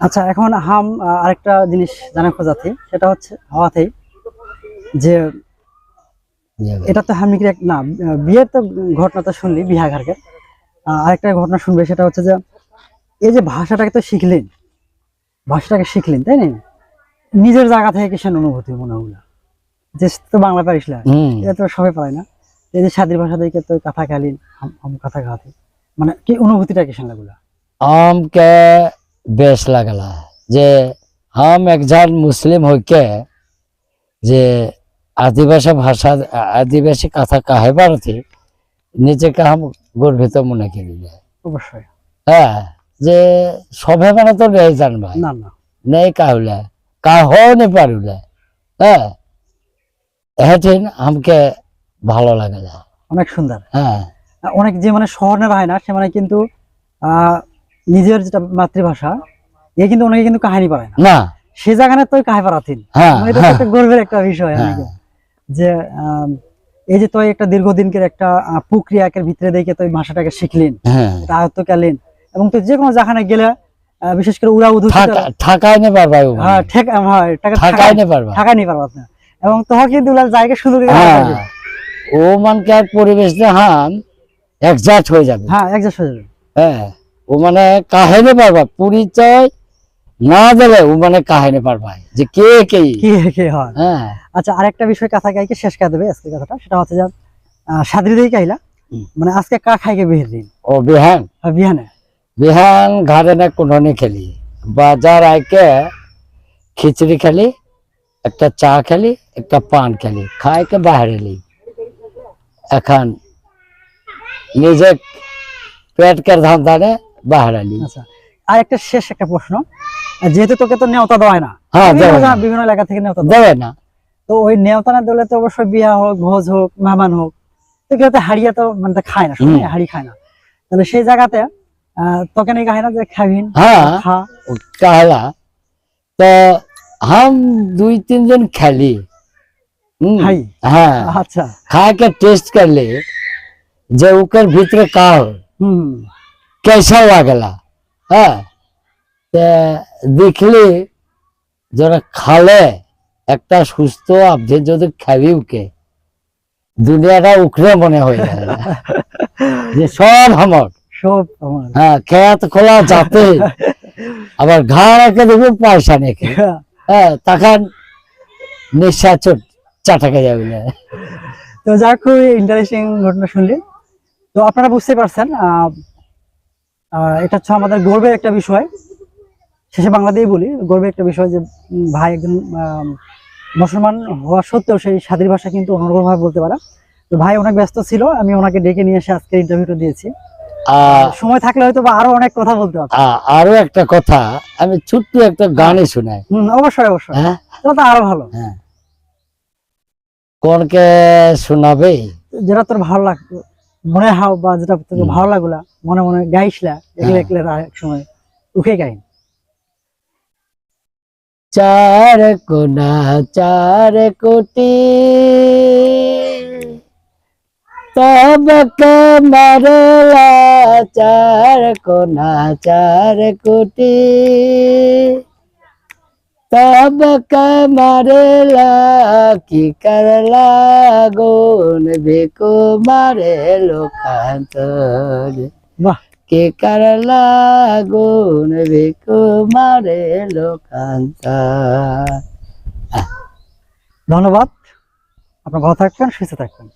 আচ্ছা এখন হাম আরেকটা জিনিস জানা খোঁজাতে সেটা হচ্ছে হওয়াতে যে এটা তো হামিকের এক না বিয়ের তো ঘটনা তো শুনলি বিহাঘারকে আরেকটা ঘটনা শুনবে সেটা হচ্ছে যে এই যে ভাষাটাকে তো শিখলেন ভাষাটাকে শিখলেন তাই না? নিজের জায়গা থেকে কিসের অনুভূতি মনে হলো যে তো বাংলা পারিস না এটা তো সবাই পারে না। এই যে সাদির ভাষা থেকে তো কথা কালীন কথা গাতে মানে কি অনুভূতিটা কিসেন লাগুলা আমকে बेस लगला जे हम एक जन मुस्लिम होके जे आदिवासी भाषा आदिवासी कथा कहे पारती নিজে কে हम গর্বিত মনে করি অবশ্যই হ্যাঁ যে সবে মানে তো নেই জানবা না না নেই কাহুলে কাহ নে পারুলে হ্যাঁ এহেটিন আমাকে ভালো লাগে না অনেক সুন্দর হ্যাঁ অনেক যে মানে শহরে হয় না সে মানে কিন্তু আহ, নিজের যেটা মাতৃভাষা এ কিন্তু অনেকে কিন্তু কাহিনী পারে না। না। সে জায়গায় তো হ্যাঁ মানে এটা একটা গর্বের একটা বিষয় হ্যাঁ। যে এই যে তুই একটা দীর্ঘদিনকের একটা প্রক্রিয়াকের ভিতরে দেখে তুই ভাষাটাকে শিখলেন হ্যাঁ। আয়ত্ত কালেন এবং তুই যে কোনো জায়গায় গেলে বিশেষ করে উড়া উধু ঠাকাই নে পারবা হ্যাঁ ঠেক হ্যাঁ টাকা ঠাকাই নে পারবা। নিয়ে পারবা এবং তোকে কিন্তু জায়গা হ্যাঁ। যাবে। ও মানকে আর পরিবেশ দেখান একজাক্ট হয়ে যাবে। হ্যাঁ একজাস্ট হয়ে যাবে। হ্যাঁ। ও মানে কাহিনী পারবা পরিচয় না দিলে ও মানে কাহিনী পারবা। যে কে কে? কি কি হয়? হ্যাঁ। আচ্ছা আরেকটা বিষয় কথা গাইকে শেষ করে দেবে আজকে কথাটা সেটা হচ্ছে যে সাদরি কাইলা মানে আজকে কা খাইকে বিহের দিন? ও বিহান। আর বিহানে। বিহান ঘরে না কোননি খেলি বাজার আইকে খিচড়ি খেলি একটা চা খেলি একটা পান খেলি খাইকে বাইরে এলি। এখন নিজে পেটকের ধান্দা নে বাইরে এলি আচ্ছা আর একটা শেষ একটা প্রশ্ন আহ, যেহেতু তোকে তো নেওতা দেওয়ায় না হ্যাঁ বিভিন্ন দেবে না। জায়গা- বিভিন্ন এলাকা থেকে নেওতা দেয় দেবে না তো ওই নেওতা না দিলে তো অবশ্যই বিয়া হোক ভোজ হোক মেহমান হোক তো কেউ তো হাড়িয়া তো মানে তো খায় না সবাই হুম। হাড়ি খায় না তাহলে সেই জায়গাতে আহ, তোকে নাকি খায় না যে খাবিন हाँ খা कहला तो हम दुई तीन दिन खेली हम्म, खाई? हाँ আচ্ছা खा के टेस्ट कर ले जे ओकर भीतर का हो হুম कैसा लागला हाँ तो देखली যারা খালে একটা সুস্থ আপনি যদি খাবি ওকে দুনিয়াটা উখড়ে মনে হয়ে যায় যে সব আমার সব আমার হ্যাঁ খেয়াত খোলা যাতে আবার ঘা রেখে দেবে পয়সা নেই হ্যাঁ তখন নিঃশ্বাস চাটাকে যাবে না তো যা খুব ইন্টারেস্টিং ঘটনা শুনলি তো আপনারা বুঝতে পারছেন আহ, আহ, এটা হচ্ছে আমাদের গর্বের একটা বিষয়। শেষে বাংলাদেশই বলি গর্বের একটা বিষয় যে ভাই একজন মুসলমান হওয়া সত্ত্বেও সেই স্বাধীন ভাষা কিন্তু অনর্গলভাবে বলতে পারে। তো ভাই অনেক ব্যস্ত ছিল আমি ওনাকে ডেকে নিয়ে এসে আজকে ইন্টারভিউটা দিয়েছি। সময় থাকলে হয়তো বা আরও অনেক কথা বলতে পারতাম। আরও একটা কথা আমি ছোট্ট একটা গানই শোনাই। হুম, অবশ্যই অবশ্যই। হ্যাঁ? তো আরও ভালো। হ্যাঁ। কোনকে শোনাবে? যেটা তোর ভালো লাগতো। মনে হাও বা যেটা হুম। ভালো লাগলা মনে মনে একলে হ্যাঁ। একলে এক সময় উঠে গাইন চার কোনা চার কোটি তবক মরলা চার কোনা চার কোটি তবক মরলা কি করলা গুণ বেকো মারে লোকান্তর বাহ কে করলা গুণ বেকো মারে লোকান্তর ধন্যবাদ। আপনার ভালো থাকবেন সুস্থ থাকবেন।